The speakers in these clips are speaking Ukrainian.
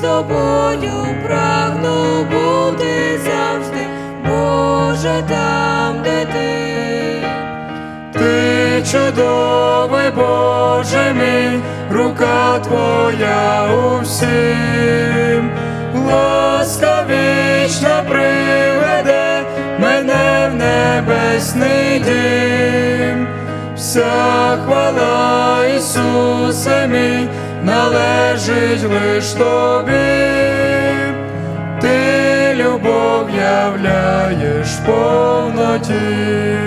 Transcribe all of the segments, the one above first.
тобою прагну бути завжди, Боже, там, де ти. Ти чудовий, Боже мій, рука Твоя у всім, ласка вічна приведе мене в небесний дім, вся хвала Мій належить лиш Тобі, Ти любов являєш в повноті.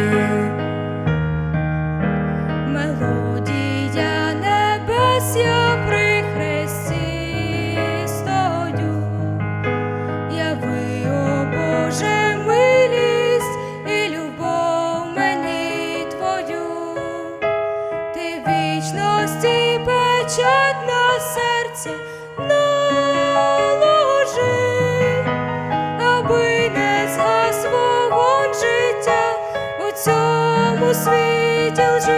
Світі.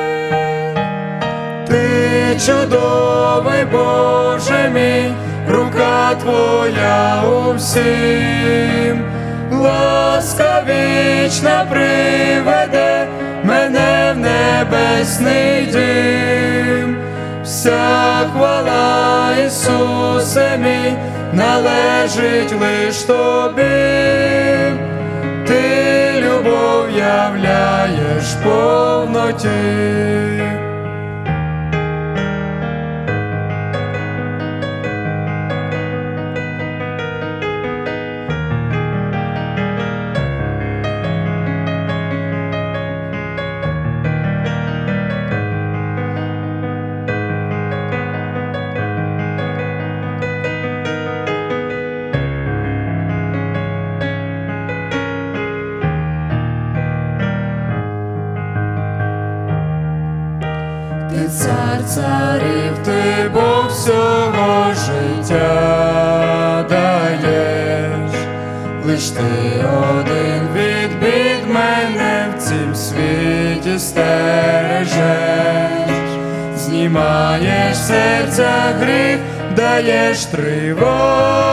Ти чудовий, Боже мій, рука Твоя у всім, ласка вічна приведе мене в небесний дім, вся хвала Ісусе мій належить лиш Тобі, Ти любов являєш в повноті. Ти цар царів, ти Бог всього життя даєш, лиш ти один від бід мене в цім світі стережеш, знімаєш серця гріх, даєш тривали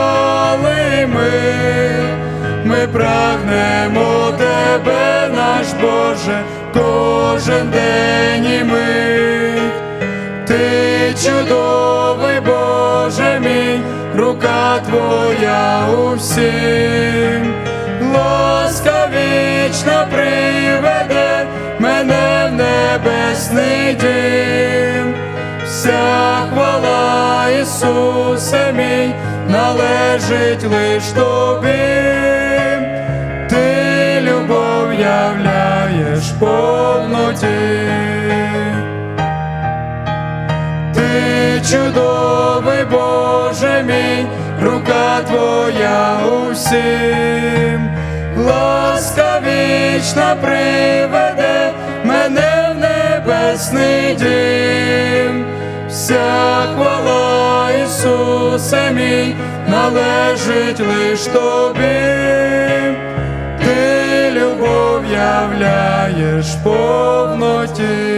мир. Ми прагнемо тебе, наш Боже, кожен день і мить. Всім, ласка вічна приведе мене в небесний дім, вся хвала Ісусе мій належить лиш Тобі, Ти любов являєш повноті. Ти чудовий, Боже мій, рука Твоя у всім, ласка вічна приведе мене в небесний дім, вся хвала Ісусе мій належить лиш Тобі, Ти любов являєш повноті.